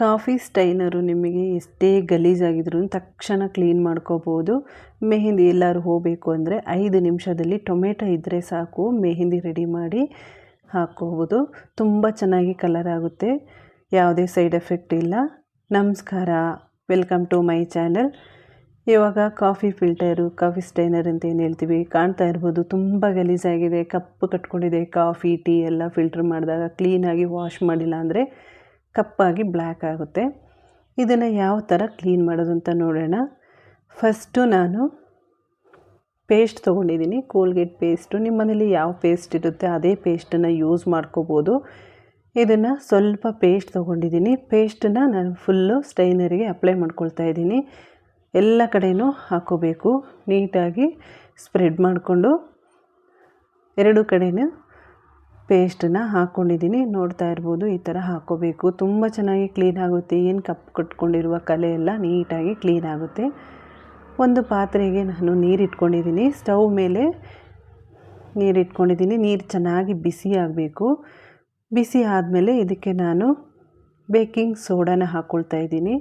Coffee ಸ್ಟೈನರು ನಿಮಗೆ ಎಷ್ಟೇ ಗಲೀಜಾಗಿದ್ರೂ ತಕ್ಷಣ ಕ್ಲೀನ್ ಮಾಡ್ಕೋಬೋದು. ಮೆಹೆಂದಿ ಎಲ್ಲರೂ ಹೋಗಬೇಕು ಅಂದರೆ ಐದು ನಿಮಿಷದಲ್ಲಿ ಟೊಮೆಟೊ ಇದ್ದರೆ ಸಾಕು. ಮೆಹೆಂದಿ ರೆಡಿ ಮಾಡಿ ಹಾಕೋಬೋದು ತುಂಬ ಚೆನ್ನಾಗಿ ಕಲರ್ ಆಗುತ್ತೆ. ಯಾವುದೇ ಸೈಡ್ ಎಫೆಕ್ಟ್ ಇಲ್ಲ. ನಮಸ್ಕಾರ. ವೆಲ್ಕಮ್ ಟು ಮೈ ಚಾನಲ್ ಇವಾಗ ಕಾಫಿ ಫಿಲ್ಟರು ಕಾಫಿ ಸ್ಟೈನರ್ ಅಂತ ಏನು ಹೇಳ್ತೀವಿ? ಕಾಣ್ತಾ ಇರ್ಬೋದು. ತುಂಬ ಗಲೀಜಾಗಿದೆ. ಕಪ್ಪು ಕಟ್ಕೊಂಡಿದೆ. ಕಾಫಿ, ಟೀ ಎಲ್ಲ ಫಿಲ್ಟ್ರ್ ಮಾಡಿದಾಗ ಕ್ಲೀನಾಗಿ ವಾಶ್ ಮಾಡಿಲ್ಲ ಅಂದರೆ ಕಪ್ಪಾಗಿ ಬ್ಲ್ಯಾಕ್ ಆಗುತ್ತೆ. ಇದನ್ನು ಯಾವ ಥರ ಕ್ಲೀನ್ ಮಾಡೋದು ಅಂತ ನೋಡೋಣ. ಫಸ್ಟು ನಾನು ಪೇಸ್ಟ್ ತೊಗೊಂಡಿದ್ದೀನಿ. Colgate paste. ನಿಮ್ಮ ಮನೇಲಿ ಯಾವ ಪೇಸ್ಟ್ ಇರುತ್ತೆ ಅದೇ ಪೇಸ್ಟನ್ನು ಯೂಸ್ ಮಾಡ್ಕೋಬೋದು. ಇದನ್ನು ಸ್ವಲ್ಪ ಪೇಸ್ಟ್ ತೊಗೊಂಡಿದ್ದೀನಿ. ಪೇಸ್ಟನ್ನ ನಾನು ಫುಲ್ಲು ಸ್ಟೈನರಿಗೆ ಅಪ್ಲೈ ಮಾಡ್ಕೊಳ್ತಾ ಇದ್ದೀನಿ. ಎಲ್ಲ ಕಡೆಯೂ ಹಾಕೋಬೇಕು. ನೀಟಾಗಿ ಸ್ಪ್ರೆಡ್ ಮಾಡಿಕೊಂಡು ಎರಡು ಕಡೆಯೂ ಪೇಸ್ಟನ್ನು ಹಾಕ್ಕೊಂಡಿದ್ದೀನಿ ನೋಡ್ತಾ ಇರ್ಬೋದು, ಈ ಥರ ಹಾಕ್ಕೋಬೇಕು ತುಂಬ ಚೆನ್ನಾಗಿ ಕ್ಲೀನ್ ಆಗುತ್ತೆ. ಏನು ಕಪ್ಪು ಕಟ್ಕೊಂಡಿರುವ ಕಲೆ ಎಲ್ಲ ನೀಟಾಗಿ ಕ್ಲೀನ್ ಆಗುತ್ತೆ. ಒಂದು ಪಾತ್ರೆಗೆ ನಾನು ನೀರು ಇಟ್ಕೊಂಡಿದ್ದೀನಿ ಸ್ಟವ್ ಮೇಲೆ ನೀರು ಇಟ್ಕೊಂಡಿದ್ದೀನಿ ನೀರು ಚೆನ್ನಾಗಿ ಬಿಸಿ ಆಗಬೇಕು. ಬಿಸಿ ಆದಮೇಲೆ ಇದಕ್ಕೆ ನಾನು ಬೇಕಿಂಗ್ ಸೋಡಾನ ಹಾಕ್ಕೊಳ್ತಾ ಇದ್ದೀನಿ.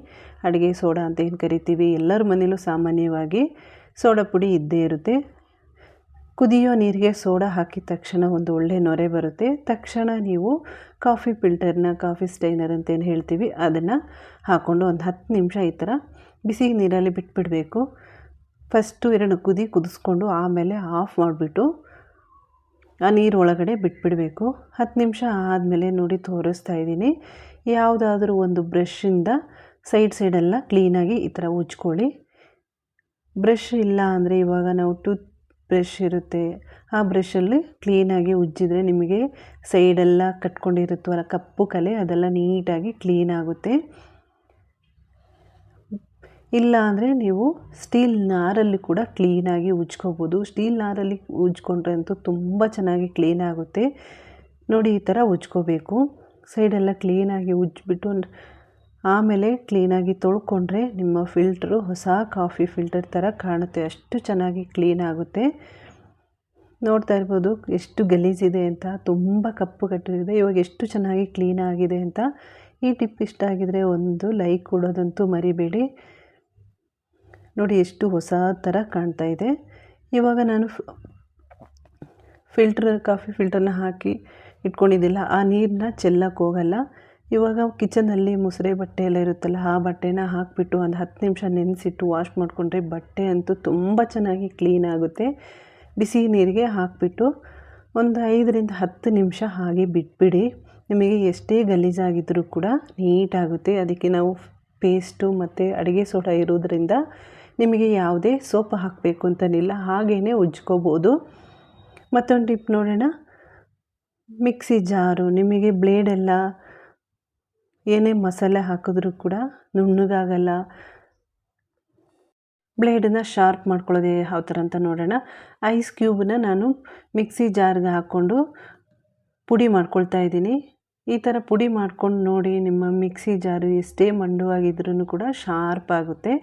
ಅಡುಗೆ ಸೋಡಾ ಅಂತ ಏನು ಕರಿತೀವಿ? ಎಲ್ಲರ ಮನೇಲೂ ಸಾಮಾನ್ಯವಾಗಿ ಸೋಡಾ ಪುಡಿ ಇದ್ದೇ ಇರುತ್ತೆ. ಕುದಿಯೋ ನೀರಿಗೆ ಸೋಡಾ ಹಾಕಿದ ತಕ್ಷಣ ಒಂದು ಒಳ್ಳೆ ನೊರೆ ಬರುತ್ತೆ. ತಕ್ಷಣ ನೀವು ಕಾಫಿ ಫಿಲ್ಟರ್ನ, ಕಾಫಿ ಸ್ಟೈನರ್ ಅಂತ ಏನು ಹೇಳ್ತೀವಿ, ಅದನ್ನು ಹಾಕ್ಕೊಂಡು ಒಂದು ಹತ್ತು ನಿಮಿಷ ಈ ಥರ ಬಿಸಿ ನೀರಲ್ಲಿ ಬಿಟ್ಬಿಡಬೇಕು. ಫಸ್ಟು ಎರಡು ಕುದಿ ಕುದಿಸ್ಕೊಂಡು ಆಮೇಲೆ ಆಫ್ ಮಾಡಿಬಿಟ್ಟು ಆ ನೀರು ಒಳಗಡೆ ಬಿಟ್ಬಿಡಬೇಕು. ಹತ್ತು ನಿಮಿಷ ಆದಮೇಲೆ ನೋಡಿ ತೋರಿಸ್ತಾ ಇದ್ದೀನಿ. ಯಾವುದಾದ್ರೂ ಒಂದು ಬ್ರಷಿಂದ ಸೈಡ್ ಸೈಡೆಲ್ಲ ಕ್ಲೀನಾಗಿ ಈ ಥರ ಉಜ್ಕೊಳ್ಳಿ. ಬ್ರಷ್ ಇಲ್ಲ ಅಂದರೆ ಇವಾಗ ನಾವು ಟೂತ್ ಬ್ರಷ್ ಇರುತ್ತೆ. ಆ ಬ್ರಷಲ್ಲಿ ಕ್ಲೀನಾಗಿ ಉಜ್ಜಿದ್ರೆ ನಿಮಗೆ ಸೈಡೆಲ್ಲ ಕಟ್ಕೊಂಡಿರುತ್ತಲ್ಲ, ಕಪ್ಪು ಕಲೆ ಅದೆಲ್ಲ ನೀಟಾಗಿ ಕ್ಲೀನ್ ಆಗುತ್ತೆ. ಇಲ್ಲ ಅಂದರೆ ನೀವು ಸ್ಟೀಲ್ ನಾರಲ್ಲಿ ಕೂಡ ಕ್ಲೀನಾಗಿ ಉಜ್ಕೋಬೋದು. ಸ್ಟೀಲ್ ನಾರಲ್ಲಿ ಉಜ್ಕೊಂಡ್ರೆ ಅಂತೂ ತುಂಬ ಚೆನ್ನಾಗಿ ಕ್ಲೀನ್ ಆಗುತ್ತೆ. ನೋಡಿ ಈ ಥರ ಉಜ್ಕೋಬೇಕು. ಸೈಡೆಲ್ಲ ಕ್ಲೀನಾಗಿ ಉಜ್ಜಿಬಿಟ್ಟು ಆಮೇಲೆ ಕ್ಲೀನಾಗಿ ತೊಳ್ಕೊಂಡ್ರೆ ನಿಮ್ಮ ಫಿಲ್ಟ್ರು ಹೊಸ ಕಾಫಿ ಫಿಲ್ಟರ್ ಥರ ಕಾಣುತ್ತೆ. ಅಷ್ಟು ಚೆನ್ನಾಗಿ ಕ್ಲೀನ್ ಆಗುತ್ತೆ. ನೋಡ್ತಾ ಇರ್ಬೋದು ಎಷ್ಟು ಗಲೀಜಿದೆ ಅಂತ, ತುಂಬ ಕಪ್ಪು ಕಟ್ಟಿದೆ ಇವಾಗ ಎಷ್ಟು ಚೆನ್ನಾಗಿ ಕ್ಲೀನ್ ಆಗಿದೆ ಅಂತ ಈ ಟಿಪ್ ಇಷ್ಟ ಆಗಿದರೆ ಒಂದು ಲೈಕ್ ಕೊಡೋದಂತೂ ಮರಿಬೇಡಿ. ನೋಡಿ ಎಷ್ಟು ಹೊಸ ಥರ ಕಾಣ್ತಾ ಇದೆ. ಇವಾಗ ನಾನು ಫಿಲ್ಟ್ರ್, ಕಾಫಿ ಫಿಲ್ಟರ್ನ ಹಾಕಿ ಇಟ್ಕೊಂಡಿದ್ದಿಲ್ಲ. ಆ ನೀರನ್ನ ಚೆಲ್ಲಕ್ಕೆ ಹೋಗಲ್ಲ. ಇವಾಗ ಕಿಚನಲ್ಲಿ ಮುಸುರೆ ಬಟ್ಟೆ ಎಲ್ಲ ಇರುತ್ತಲ್ಲ, ಆ ಬಟ್ಟೆನ ಹಾಕಿಬಿಟ್ಟು ಒಂದು ಹತ್ತು ನಿಮಿಷ ನೆನೆಸಿಟ್ಟು ವಾಶ್ ಮಾಡಿಕೊಂಡ್ರೆ ಬಟ್ಟೆ ಅಂತೂ ತುಂಬ ಚೆನ್ನಾಗಿ ಕ್ಲೀನ್ ಆಗುತ್ತೆ. ಬಿಸಿ ನೀರಿಗೆ ಹಾಕಿಬಿಟ್ಟು ಒಂದು ಐದರಿಂದ ಹತ್ತು ನಿಮಿಷ ಹಾಗೆ ಬಿಟ್ಬಿಡಿ. ನಿಮಗೆ ಎಷ್ಟೇ ಗಲೀಜಾಗಿದ್ದರೂ ಕೂಡ ನೀಟಾಗುತ್ತೆ. ಅದಕ್ಕೆ ನಾವು ಪೇಸ್ಟು ಮತ್ತು ಅಡುಗೆ ಸೋಡಾ ಇರೋದ್ರಿಂದ ನಿಮಗೆ ಯಾವುದೇ ಸೋಪ್ ಹಾಕಬೇಕು ಅಂತನಿಲ್ಲ ಹಾಗೇ ಉಜ್ಕೋಬೋದು. ಮತ್ತೊಂದು ಟಿಪ್ ನೋಡೋಣ. ಮಿಕ್ಸಿ ಜಾರು, ನಿಮಗೆ ಬ್ಲೇಡೆಲ್ಲ ಏನೇ ಮಸಾಲೆ ಹಾಕಿದ್ರೂ ಕೂಡ ನುಣ್ಣಗಾಗಲ್ಲ. ಬ್ಲೇಡನ್ನ ಶಾರ್ಪ್ ಮಾಡ್ಕೊಳ್ಳೋದೇ ಯಾವ ಥರ ಅಂತ ನೋಡೋಣ. ಐಸ್ ಕ್ಯೂಬನ್ನ ನಾನು ಮಿಕ್ಸಿ ಜಾರ್ಗೆ ಹಾಕ್ಕೊಂಡು ಪುಡಿ ಮಾಡ್ಕೊಳ್ತಾ ಇದ್ದೀನಿ. ಈ ಥರ ಪುಡಿ ಮಾಡ್ಕೊಂಡು ನೋಡಿ ನಿಮ್ಮ ಮಿಕ್ಸಿ ಜಾರು ಎಷ್ಟೇ ಮಂಡುವಾಗಿದ್ರೂ ಕೂಡ ಶಾರ್ಪ್ ಆಗುತ್ತೆ.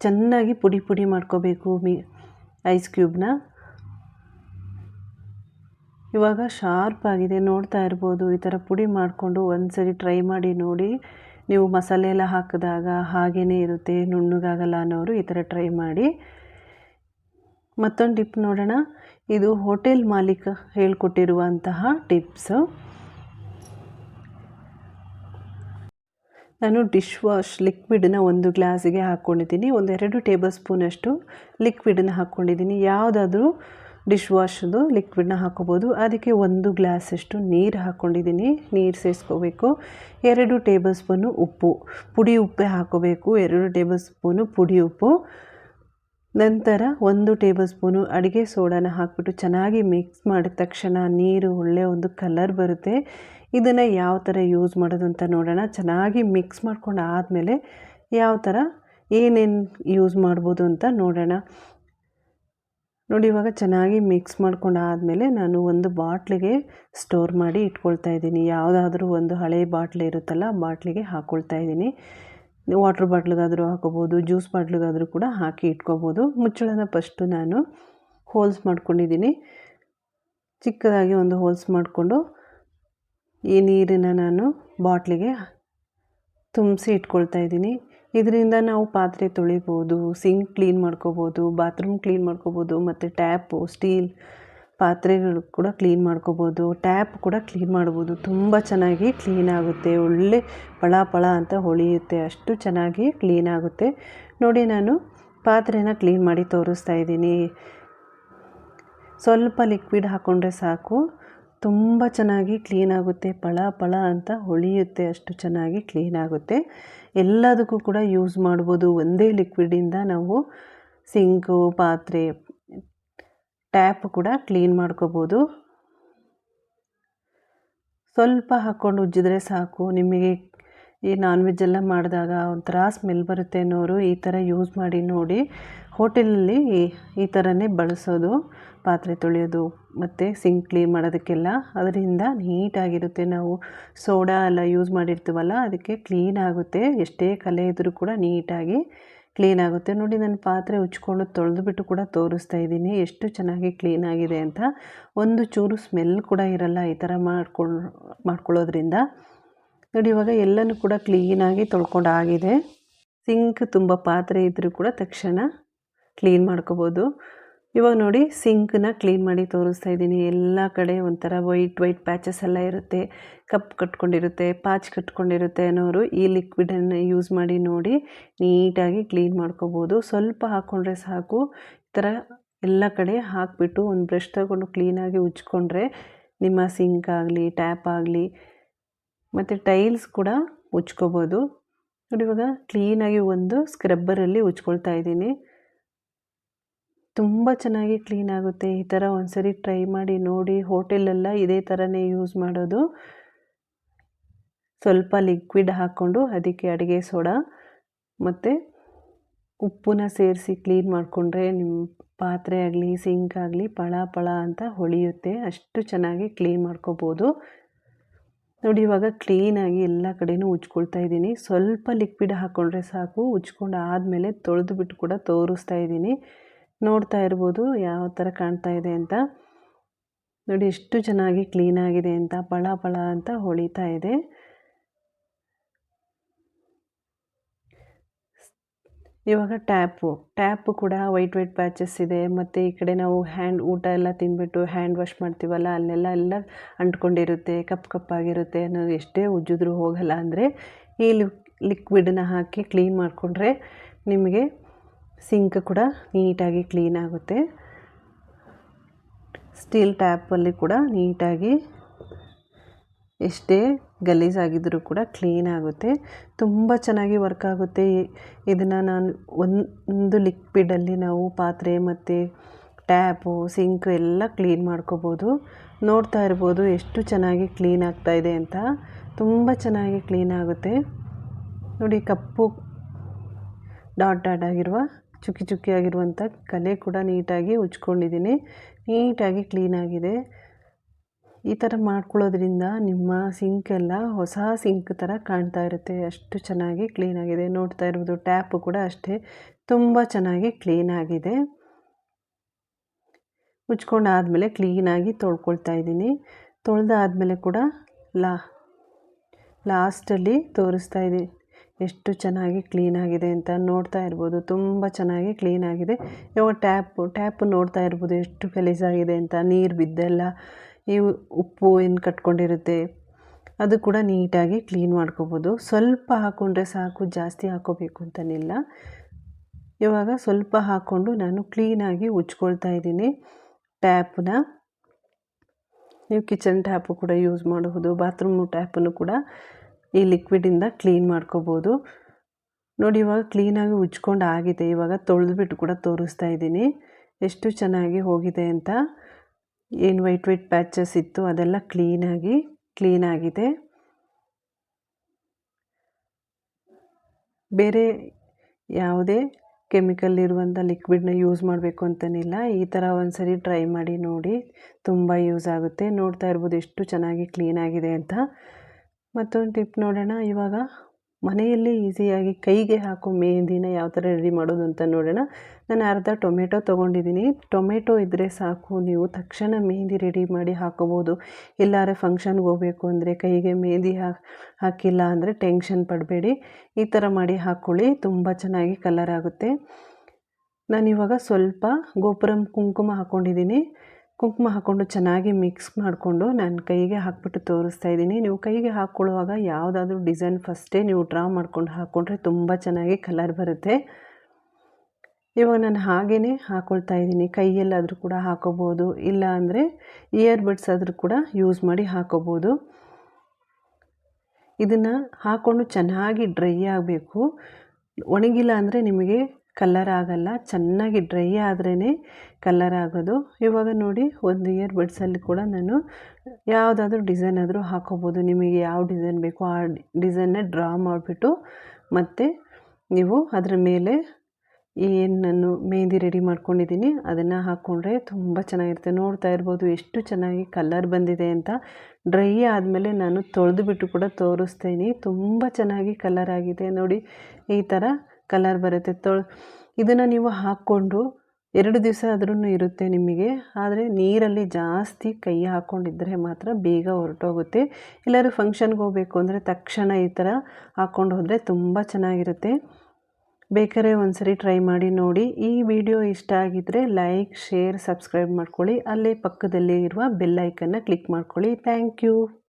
ಚೆನ್ನಾಗಿ ಪುಡಿ ಪುಡಿ ಮಾಡ್ಕೋಬೇಕು ಮಿ ಐಸ್ ಕ್ಯೂಬ್ನ ಇವಾಗ ಶಾರ್ಪ್ ಆಗಿದೆ, ನೋಡ್ತಾ ಇರ್ಬೋದು. ಈ ಥರ ಪುಡಿ ಮಾಡಿಕೊಂಡು ಒಂದು ಸರಿ ಟ್ರೈ ಮಾಡಿ ನೋಡಿ. ನೀವು ಮಸಾಲೆ ಎಲ್ಲ ಹಾಕಿದಾಗ ಹಾಗೇ ಇರುತ್ತೆ, ನುಣ್ಣಗಾಗಲ್ಲ ಅನ್ನೋರು ಈ ಥರ ಟ್ರೈ ಮಾಡಿ. ಮತ್ತೊಂದು ಟಿಪ್ ನೋಡೋಣ. ಇದು ಹೋಟೆಲ್ ಮಾಲೀಕ ಹೇಳ್ಕೊಟ್ಟಿರುವಂತಹ ಟಿಪ್ಸು. ನಾನು ಡಿಶ್ ವಾಶ್ ಲಿಕ್ವಿಡನ್ನ ಒಂದು ಗ್ಲಾಸಿಗೆ ಹಾಕ್ಕೊಂಡಿದ್ದೀನಿ. ಒಂದೆರಡು ಟೇಬಲ್ ಸ್ಪೂನಷ್ಟು ಲಿಕ್ವಿಡನ್ನು ಹಾಕ್ಕೊಂಡಿದ್ದೀನಿ. ಯಾವುದಾದ್ರೂ ಡಿಶ್ ವಾಶ್ದು ಲಿಕ್ವಿಡ್ನ ಹಾಕೋಬೋದು. ಅದಕ್ಕೆ ಒಂದು ಗ್ಲಾಸಷ್ಟು ನೀರು ಹಾಕ್ಕೊಂಡಿದ್ದೀನಿ ನೀರು ಸೇರಿಸ್ಕೋಬೇಕು ಎರಡು ಟೇಬಲ್ ಸ್ಪೂನು ಉಪ್ಪು. ಪುಡಿ ಉಪ್ಪೇ ಹಾಕೋಬೇಕು. ಎರಡು ಟೇಬಲ್ ಸ್ಪೂನು ಪುಡಿ ಉಪ್ಪು. ನಂತರ ಒಂದು ಟೇಬಲ್ ಸ್ಪೂನು ಅಡುಗೆ ಸೋಡಾನ ಹಾಕಿಬಿಟ್ಟು ಚೆನ್ನಾಗಿ ಮಿಕ್ಸ್ ಮಾಡಿದ ತಕ್ಷಣ ನೀರು ಒಳ್ಳೆಯ ಒಂದು ಕಲರ್ ಬರುತ್ತೆ. ಇದನ್ನು ಯಾವ ಥರ ಯೂಸ್ ಮಾಡೋದು ಅಂತ ನೋಡೋಣ. ಚೆನ್ನಾಗಿ ಮಿಕ್ಸ್ ಮಾಡ್ಕೊಂಡು ಆದಮೇಲೆ ಯಾವ ಥರ ಏನೇನು ಯೂಸ್ ಮಾಡ್ಬೋದು ಅಂತ ನೋಡೋಣ. ನೋಡಿ, ಇವಾಗ ಚೆನ್ನಾಗಿ ಮಿಕ್ಸ್ ಮಾಡ್ಕೊಂಡು ಆದಮೇಲೆ ನಾನು ಒಂದು ಬಾಟ್ಲಿಗೆ ಸ್ಟೋರ್ ಮಾಡಿ ಇಟ್ಕೊಳ್ತಾ ಇದ್ದೀನಿ. ಯಾವುದಾದ್ರೂ ಒಂದು ಹಳೆ ಬಾಟ್ಲಿ ಇರುತ್ತಲ್ಲ ಬಾಟ್ಲಿಗೆ ಹಾಕ್ಕೊಳ್ತಾ ಇದ್ದೀನಿ. ವಾಟ್ರ್ ಬಾಟ್ಲಿಗಾದರೂ ಹಾಕೋಬೋದು, ಜ್ಯೂಸ್ ಬಾಟ್ಲಿಗಾದರೂ ಕೂಡ ಹಾಕಿ ಇಟ್ಕೋಬೋದು. ಮುಚ್ಚಳನ ಫಸ್ಟು ನಾನು ಹೋಲ್ಸ್ ಮಾಡ್ಕೊಂಡಿದ್ದೀನಿ. ಚಿಕ್ಕದಾಗಿ ಒಂದು ಹೋಲ್ಸ್ ಮಾಡಿಕೊಂಡು ಈ ನೀರನ್ನು ನಾನು ಬಾಟ್ಲಿಗೆ ತುಂಬಿಸಿ ಇಟ್ಕೊಳ್ತಾ ಇದ್ದೀನಿ. ಇದರಿಂದ ನಾವು ಪಾತ್ರೆ ತೊಳಿಬೋದು ಸಿಂಕ್ ಕ್ಲೀನ್ ಮಾಡ್ಕೋಬೋದು ಬಾತ್ರೂಮ್ ಕ್ಲೀನ್ ಮಾಡ್ಕೋಬೋದು, ಮತ್ತು ಟ್ಯಾಪು ಸ್ಟೀಲ್ ಪಾತ್ರೆಗಳು ಕೂಡ ಕ್ಲೀನ್ ಮಾಡ್ಕೋಬೋದು. ಟ್ಯಾಪ್ ಕೂಡ ಕ್ಲೀನ್ ಮಾಡ್ಬೋದು. ತುಂಬ ಚೆನ್ನಾಗಿ ಕ್ಲೀನ್ ಆಗುತ್ತೆ. ಒಳ್ಳೆ ಪಳ ಪಳ ಅಂತ ಹೊಳೆಯುತ್ತೆ. ಅಷ್ಟು ಚೆನ್ನಾಗಿ ಕ್ಲೀನ್ ಆಗುತ್ತೆ. ನೋಡಿ ನಾನು ಪಾತ್ರೆನ ಕ್ಲೀನ್ ಮಾಡಿ ತೋರಿಸ್ತಾ ಇದ್ದೀನಿ. ಸ್ವಲ್ಪ ಲಿಕ್ವಿಡ್ ಹಾಕ್ಕೊಂಡ್ರೆ ಸಾಕು. ತುಂಬ ಚೆನ್ನಾಗಿ ಕ್ಲೀನ್ ಆಗುತ್ತೆ. ಪಳ ಪಳ ಅಂತ ಹೊಳಿಯುತ್ತೆ. ಅಷ್ಟು ಚೆನ್ನಾಗಿ ಕ್ಲೀನ್ ಆಗುತ್ತೆ. ಎಲ್ಲದಕ್ಕೂ ಕೂಡ ಯೂಸ್ ಮಾಡ್ಬೋದು. ಒಂದೇ ಲಿಕ್ವಿಡಿಂದ ನಾವು ಸಿಂಕು ಪಾತ್ರೆ ಟ್ಯಾಪ್ ಕೂಡ ಕ್ಲೀನ್ ಮಾಡ್ಕೋಬೋದು. ಸ್ವಲ್ಪ ಹಾಕ್ಕೊಂಡು ಉಜ್ಜಿದ್ರೆ ಸಾಕು. ನಿಮಗೆ ಈ ನಾನ್ ವೆಜ್ ಎಲ್ಲ ಮಾಡಿದಾಗ ಒಂಥರ ಸ್ಮೆಲ್ ಬರುತ್ತೆ ಅನ್ನೋರು ಈ ಥರ ಯೂಸ್ ಮಾಡಿ ನೋಡಿ ಹೋಟೆಲಲ್ಲಿ ಈ ಥರನೇ ಬಳಸೋದು, ಪಾತ್ರೆ ತೊಳೆಯೋದು ಮತ್ತು ಸಿಂಕ್ ಕ್ಲೀನ್ ಮಾಡೋದಕ್ಕೆಲ್ಲ. ಅದರಿಂದ ನೀಟಾಗಿರುತ್ತೆ. ನಾವು ಸೋಡಾ ಎಲ್ಲ ಯೂಸ್ ಮಾಡಿರ್ತೀವಲ್ಲ, ಅದಕ್ಕೆ ಕ್ಲೀನ್ ಆಗುತ್ತೆ. ಎಷ್ಟೇ ಕಲೆ ಇದ್ದರೂ ಕೂಡ ನೀಟಾಗಿ ಕ್ಲೀನ್ ಆಗುತ್ತೆ. ನೋಡಿ, ನಾನು ಪಾತ್ರೆ ಉಚ್ಕೊಂಡು ತೊಳೆದುಬಿಟ್ಟು ಕೂಡ ತೋರಿಸ್ತಾ ಇದ್ದೀನಿ. ಎಷ್ಟು ಚೆನ್ನಾಗಿ ಕ್ಲೀನ್ ಆಗಿದೆ ಅಂತ. ಒಂದು ಚೂರು ಸ್ಮೆಲ್ ಕೂಡ ಇರಲ್ಲ ಈ ಥರ ಮಾಡ್ಕೊಂಡು ಮಾಡ್ಕೊಳ್ಳೋದ್ರಿಂದ. ನೋಡಿ, ಇವಾಗ ಎಲ್ಲನೂ ಕೂಡ ಕ್ಲೀನಾಗಿ ತೊಳ್ಕೊಂಡು ಆಗಿದೆ. ಸಿಂಕ್ ತುಂಬ ಪಾತ್ರೆ ಇದ್ದರೂ ಕೂಡ ತಕ್ಷಣ ಕ್ಲೀನ್ ಮಾಡ್ಕೋಬೋದು. ಇವಾಗ ನೋಡಿ ಸಿಂಕನ್ನ ಕ್ಲೀನ್ ಮಾಡಿ ತೋರಿಸ್ತಾ ಇದ್ದೀನಿ. ಎಲ್ಲ ಕಡೆ ಒಂಥರ ವೈಟ್ ವೈಟ್ ಪ್ಯಾಚಸ್ ಎಲ್ಲ ಇರುತ್ತೆ. ಕಪ್ ಕಟ್ಕೊಂಡಿರುತ್ತೆ ಪಾಚ್ ಕಟ್ಕೊಂಡಿರುತ್ತೆ ಅನ್ನೋರು ಈ ಲಿಕ್ವಿಡನ್ನು ಯೂಸ್ ಮಾಡಿ ನೋಡಿ, ನೀಟಾಗಿ ಕ್ಲೀನ್ ಮಾಡ್ಕೋಬೋದು. ಸ್ವಲ್ಪ ಹಾಕ್ಕೊಂಡ್ರೆ ಸಾಕು. ಈ ಥರ ಎಲ್ಲ ಕಡೆ ಹಾಕಿಬಿಟ್ಟು ಒಂದು ಬ್ರಷ್ ತಗೊಂಡು ಕ್ಲೀನಾಗಿ ಉಜ್ಕೊಂಡ್ರೆ ನಿಮ್ಮ ಸಿಂಕ್ ಆಗಲಿ ಟ್ಯಾಪ್ ಆಗಲಿ ಮತ್ತು ಟೈಲ್ಸ್ ಕೂಡ ಉಚ್ಕೋಬೋದು. ನೋಡಿ ಇವಾಗ ಕ್ಲೀನಾಗಿ ಒಂದು ಸ್ಕ್ರಬ್ಬರಲ್ಲಿ ಉಚ್ಕೊಳ್ತಾ ಇದ್ದೀನಿ. ತುಂಬ ಚೆನ್ನಾಗಿ ಕ್ಲೀನ್ ಆಗುತ್ತೆ. ಈ ಥರ ಒಂದ್ಸರಿ ಟ್ರೈ ಮಾಡಿ ನೋಡಿ ಹೋಟೆಲೆಲ್ಲ ಇದೇ ಥರನೇ ಯೂಸ್ ಮಾಡೋದು. ಸ್ವಲ್ಪ ಲಿಕ್ವಿಡ್ ಹಾಕ್ಕೊಂಡು ಅದಕ್ಕೆ ಅಡುಗೆ ಸೋಡಾ, ಮತ್ತು ಉಪ್ಪನ್ನ ಸೇರಿಸಿ ಕ್ಲೀನ್ ಮಾಡಿಕೊಂಡ್ರೆ ನಿಮ್ಮ ಪಾತ್ರೆ ಆಗಲಿ ಸಿಂಕ್ ಆಗಲಿ ಪಳ ಪಳ ಅಂತ ಹೊಳೆಯುತ್ತೆ. ಅಷ್ಟು ಚೆನ್ನಾಗಿ ಕ್ಲೀನ್ ಮಾಡ್ಕೋಬೋದು. ನೋಡಿ, ಇವಾಗ ಕ್ಲೀನಾಗಿ ಎಲ್ಲ ಕಡೆಯೂ ಉಜ್ಕೊಳ್ತಾ ಇದ್ದೀನಿ. ಸ್ವಲ್ಪ ಲಿಕ್ವಿಡ್ ಹಾಕ್ಕೊಂಡ್ರೆ ಸಾಕು. ಉಜ್ಕೊಂಡು ಆದಮೇಲೆ ತೊಳೆದು ಬಿಟ್ಟು ಕೂಡ ತೋರಿಸ್ತಾ ಇದ್ದೀನಿ. ನೋಡ್ತಾ ಇರ್ಬೋದು ಯಾವ ಥರ ಕಾಣ್ತಾ ಇದೆ ಅಂತ. ನೋಡಿ, ಎಷ್ಟು ಚೆನ್ನಾಗಿ ಕ್ಲೀನಾಗಿದೆ ಅಂತ, ಪಳ ಪಳ ಅಂತ ಹೊಳಿತಾ ಇದೆ. ಇವಾಗ ಟ್ಯಾಪು ಟ್ಯಾಪು ಕೂಡ ವೈಟ್ ವೈಟ್ ಪ್ಯಾಚಸ್ ಇದೆ. ಮತ್ತು ಈ ಕಡೆ ನಾವು ಹ್ಯಾಂಡ್ ಊಟ ಎಲ್ಲ ತಿಂದ್ಬಿಟ್ಟು ಹ್ಯಾಂಡ್ ವಾಶ್ ಮಾಡ್ತೀವಲ್ಲ, ಅಲ್ಲೆಲ್ಲ ಎಲ್ಲ ಅಂಟ್ಕೊಂಡಿರುತ್ತೆ, ಕಪ್ ಕಪ್ಪಾಗಿರುತ್ತೆ ಅನ್ನೋದು ಎಷ್ಟೇ ಉಜ್ಜಿದ್ರೂ ಹೋಗಲ್ಲ ಅಂದರೆ ಈ ಲಿಕ್ವಿಡನ್ನ ಹಾಕಿ ಕ್ಲೀನ್ ಮಾಡಿಕೊಂಡ್ರೆ ನಿಮಗೆ ಸಿಂಕ್ ಕೂಡ ನೀಟಾಗಿ ಕ್ಲೀನ್ ಆಗುತ್ತೆ. ಸ್ಟೀಲ್ ಟ್ಯಾಪಲ್ಲಿ ಕೂಡ ನೀಟಾಗಿ ಎಷ್ಟೇ ಗಲೀಜಾಗಿದ್ದರೂ ಕೂಡ ಕ್ಲೀನ್ ಆಗುತ್ತೆ. ತುಂಬ ಚೆನ್ನಾಗಿ ವರ್ಕ್ ಆಗುತ್ತೆ. ಇದನ್ನು ನಾನು ಒಂದು ಲಿಕ್ವಿಡಲ್ಲಿ ನಾವು ಪಾತ್ರೆ ಮತ್ತು ಟ್ಯಾಪು ಸಿಂಕ್ ಎಲ್ಲ ಕ್ಲೀನ್ ಮಾಡ್ಕೋಬೋದು. ನೋಡ್ತಾ ಇರ್ಬೋದು ಎಷ್ಟು ಚೆನ್ನಾಗಿ ಕ್ಲೀನ್ ಆಗ್ತಾ ಇದೆ ಅಂತ. ತುಂಬ ಚೆನ್ನಾಗಿ ಕ್ಲೀನ್ ಆಗುತ್ತೆ. ನೋಡಿ ಕಪ್ಪು ಡಾಟ್ ಡಾಟ್ ಆಗಿರುವ, ಚುಕ್ಕಿ ಚುಕ್ಕಿ ಆಗಿರುವಂಥ ಕಲೆ ಕೂಡ ನೀಟಾಗಿ ಉಜ್ಕೊಂಡಿದ್ದೀನಿ. ನೀಟಾಗಿ ಕ್ಲೀನಾಗಿದೆ ಈ ಥರ ಮಾಡ್ಕೊಳ್ಳೋದ್ರಿಂದ ನಿಮ್ಮ ಸಿಂಕೆಲ್ಲ ಹೊಸ ಸಿಂಕ್ ಥರ ಕಾಣ್ತಾ ಇರುತ್ತೆ. ಅಷ್ಟು ಚೆನ್ನಾಗಿ ಕ್ಲೀನಾಗಿದೆ ನೋಡ್ತಾ ಇರ್ಬೋದು ಟ್ಯಾಪು ಕೂಡ ಅಷ್ಟೇ. ತುಂಬ ಚೆನ್ನಾಗಿ ಕ್ಲೀನಾಗಿದೆ ಉಜ್ಕೊಂಡಾದಮೇಲೆ ಕ್ಲೀನಾಗಿ ತೊಳ್ಕೊಳ್ತಾ ಇದ್ದೀನಿ. ತೊಳೆದಾದಮೇಲೆ ಕೂಡ ಲಾ ಲಾಸ್ಟಲ್ಲಿ ತೋರಿಸ್ತಾ ಇದ್ದೀನಿ. ಎಷ್ಟು ಚೆನ್ನಾಗಿ ಕ್ಲೀನಾಗಿದೆ ಅಂತ ನೋಡ್ತಾ ಇರ್ಬೋದು. ತುಂಬ ಚೆನ್ನಾಗಿ ಕ್ಲೀನಾಗಿದೆ ಇವಾಗ ಟ್ಯಾಪು ಟ್ಯಾಪು ನೋಡ್ತಾ ಇರ್ಬೋದು. ಎಷ್ಟು ಗಲೀಜಾಗಿದೆ ಅಂತ ನೀರು ಬಿದ್ದೆಲ್ಲ. ಈ ಉಪ್ಪು ಏನು ಕಟ್ಕೊಂಡಿರುತ್ತೆ, ಅದು ಕೂಡ ನೀಟಾಗಿ ಕ್ಲೀನ್ ಮಾಡ್ಕೋಬೋದು. ಸ್ವಲ್ಪ ಹಾಕ್ಕೊಂಡ್ರೆ ಸಾಕು, ಜಾಸ್ತಿ ಹಾಕೋಬೇಕು ಅಂತನಿಲ್ಲ. ಇವಾಗ ಸ್ವಲ್ಪ ಹಾಕ್ಕೊಂಡು ನಾನು ಕ್ಲೀನಾಗಿ ಉಜ್ಕೊಳ್ತಾ ಇದ್ದೀನಿ. ಟ್ಯಾಪನ್ನ ನೀವು ಕಿಚನ್ ಟ್ಯಾಪು ಕೂಡ ಯೂಸ್ ಮಾಡಬಹುದು ಬಾತ್ರೂಮ್ ಟ್ಯಾಪನ್ನು ಕೂಡ ಈ ಲಿಕ್ವಿಡಿಂದ ಕ್ಲೀನ್ ಮಾಡ್ಕೋಬೋದು. ನೋಡಿ, ಇವಾಗ ಕ್ಲೀನಾಗಿ ಉಜ್ಕೊಂಡು ಆಗಿದೆ, ಇವಾಗ ತೊಳೆದ್ಬಿಟ್ಟು ಕೂಡ ತೋರಿಸ್ತಾ ಇದ್ದೀನಿ. ಎಷ್ಟು ಚೆನ್ನಾಗಿ ಹೋಗಿದೆ ಅಂತ. ಏನು ವೈಟ್ ವೈಟ್ ಪ್ಯಾಚಸ್ ಇತ್ತು ಅದೆಲ್ಲ ಕ್ಲೀನಾಗಿ ಕ್ಲೀನಾಗಿದೆ ಬೇರೆ ಯಾವುದೇ ಕೆಮಿಕಲ್ ಇರುವಂಥ ಲಿಕ್ವಿಡ್ನ ಯೂಸ್ ಮಾಡಬೇಕು ಅಂತನಿಲ್ಲ. ಈ ಥರ ಒಂದ್ಸರಿ ಟ್ರೈ ಮಾಡಿ ನೋಡಿ ತುಂಬ ಯೂಸ್ ಆಗುತ್ತೆ. ನೋಡ್ತಾ ಇರ್ಬೋದು ಎಷ್ಟು ಚೆನ್ನಾಗಿ ಕ್ಲೀನಾಗಿದೆ ಅಂತ. ಮತ್ತೊಂದು ಟಿಪ್ ನೋಡೋಣ. ಇವಾಗ ಮನೆಯಲ್ಲಿ ಈಸಿಯಾಗಿ ಕೈಗೆ ಹಾಕೋ ಮೆಹಂದಿನ ಯಾವ ಥರ ರೆಡಿ ಮಾಡೋದು ಅಂತ ನೋಡೋಣ. ನಾನು ಅರ್ಧ ಟೊಮೆಟೊ ತೊಗೊಂಡಿದ್ದೀನಿ. ಟೊಮೆಟೊ ಇದ್ದರೆ ಸಾಕು. ನೀವು ತಕ್ಷಣ ಮೆಹಂದಿ ರೆಡಿ ಮಾಡಿ ಹಾಕೋಬೋದು. ಎಲ್ಲಾರ ಫಂಕ್ಷನ್ಗೆ ಹೋಗಬೇಕು ಅಂದರೆ ಕೈಗೆ ಮೆಹಂದಿ ಹಾಕಿಲ್ಲ ಅಂದರೆ ಟೆನ್ಷನ್ ಪಡಬೇಡಿ. ಈ ಥರ ಮಾಡಿ ಹಾಕ್ಕೊಳ್ಳಿ ತುಂಬ ಚೆನ್ನಾಗಿ ಕಲರ್ ಆಗುತ್ತೆ. ನಾನಿವಾಗ ಸ್ವಲ್ಪ ಗೋಪುರಂ ಕುಂಕುಮ ಹಾಕ್ಕೊಂಡಿದ್ದೀನಿ ಕುಂಕುಮ ಹಾಕ್ಕೊಂಡು ಚೆನ್ನಾಗಿ ಮಿಕ್ಸ್ ಮಾಡಿಕೊಂಡು ನಾನು ಕೈಗೆ ಹಾಕ್ಬಿಟ್ಟು ತೋರಿಸ್ತಾ ಇದ್ದೀನಿ. ನೀವು ಕೈಗೆ ಹಾಕ್ಕೊಳ್ಳುವಾಗ ಯಾವುದಾದ್ರೂ ಡಿಸೈನ್ ಫಸ್ಟೇ ನೀವು ಡ್ರಾ ಮಾಡ್ಕೊಂಡು ಹಾಕ್ಕೊಂಡ್ರೆ ತುಂಬ ಚೆನ್ನಾಗಿ ಕಲರ್ ಬರುತ್ತೆ. ಇವಾಗ ನಾನು ಹಾಗೇ ಹಾಕ್ಕೊಳ್ತಾ ಇದ್ದೀನಿ. ಕೈಯಲ್ಲಾದರೂ ಕೂಡ ಹಾಕೋಬೋದು. ಇಲ್ಲ ಅಂದರೆ ಇಯರ್ ಬಡ್ಸ್ ಆದರೂ ಕೂಡ ಯೂಸ್ ಮಾಡಿ ಹಾಕೋಬೋದು. ಇದನ್ನು ಹಾಕ್ಕೊಂಡು ಚೆನ್ನಾಗಿ ಡ್ರೈ ಆಗಬೇಕು. ಒಣಗಿಲ್ಲ ಅಂದರೆ ನಿಮಗೆ ಕಲ್ಲರ್ ಆಗಲ್ಲ. ಚೆನ್ನಾಗಿ ಡ್ರೈ ಆದ್ರೇ ಕಲ್ಲರ್ ಆಗೋದು. ಇವಾಗ ನೋಡಿ, ಒಂದು ಇಯರ್ ಬಡ್ಸಲ್ಲಿ ಕೂಡ ನಾನು ಯಾವುದಾದ್ರೂ ಡಿಸೈನ್ ಆದರೂ ಹಾಕೋಬೋದು. ನಿಮಗೆ ಯಾವ ಡಿಸೈನ್ ಬೇಕೋ ಆ ಡಿಸೈನ್ನ ಡ್ರಾ ಮಾಡಿಬಿಟ್ಟು ಮತ್ತು ನೀವು ಅದರ ಮೇಲೆ ಏನು ನಾನು ಮೆಹಂದಿ ರೆಡಿ ಮಾಡ್ಕೊಂಡಿದ್ದೀನಿ, ಅದನ್ನು ಹಾಕ್ಕೊಂಡ್ರೆ ತುಂಬ ಚೆನ್ನಾಗಿರುತ್ತೆ. ನೋಡ್ತಾ ಇರ್ಬೋದು ಎಷ್ಟು ಚೆನ್ನಾಗಿ ಕಲರ್ ಬಂದಿದೆ ಅಂತ. ಡ್ರೈ ಆದಮೇಲೆ ನಾನು ತೊಳೆದು ಬಿಟ್ಟು ಕೂಡ ತೋರಿಸ್ತೀನಿ. ತುಂಬ ಚೆನ್ನಾಗಿ ಕಲರ್ ಆಗಿದೆ. ನೋಡಿ, ಈ ಥರ ಕಲರ್ ಬರುತ್ತೆ. ತೊಳ್, ಇದನ್ನು ನೀವು ಹಾಕ್ಕೊಂಡು ಎರಡು ದಿವಸ ಆದ್ರೂ ಇರುತ್ತೆ ನಿಮಗೆ. ಆದರೆ ನೀರಲ್ಲಿ ಜಾಸ್ತಿ ಕೈ ಹಾಕ್ಕೊಂಡಿದ್ದರೆ ಮಾತ್ರ ಬೇಗ ಹೊರಟೋಗುತ್ತೆ. ಎಲ್ಲರೂ ಫಂಕ್ಷನ್ಗೆ ಹೋಗಬೇಕು ಅಂದರೆ ತಕ್ಷಣ ಈ ಥರ ಹಾಕ್ಕೊಂಡು ಹೋದರೆ ತುಂಬ ಚೆನ್ನಾಗಿರುತ್ತೆ. ಬೇಕಾದ್ರೆ ಒಂದ್ಸರಿ ಟ್ರೈ ಮಾಡಿ ನೋಡಿ. ಈ ವಿಡಿಯೋ ಇಷ್ಟ ಆಗಿದ್ದರೆ ಲೈಕ್ ಶೇರ್ ಸಬ್ಸ್ಕ್ರೈಬ್ ಮಾಡ್ಕೊಳ್ಳಿ. ಅಲ್ಲೇ ಪಕ್ಕದಲ್ಲಿ ಇರುವ ಬೆಲ್ ಐಕನ್ನ ಕ್ಲಿಕ್ ಮಾಡ್ಕೊಳ್ಳಿ. Thank you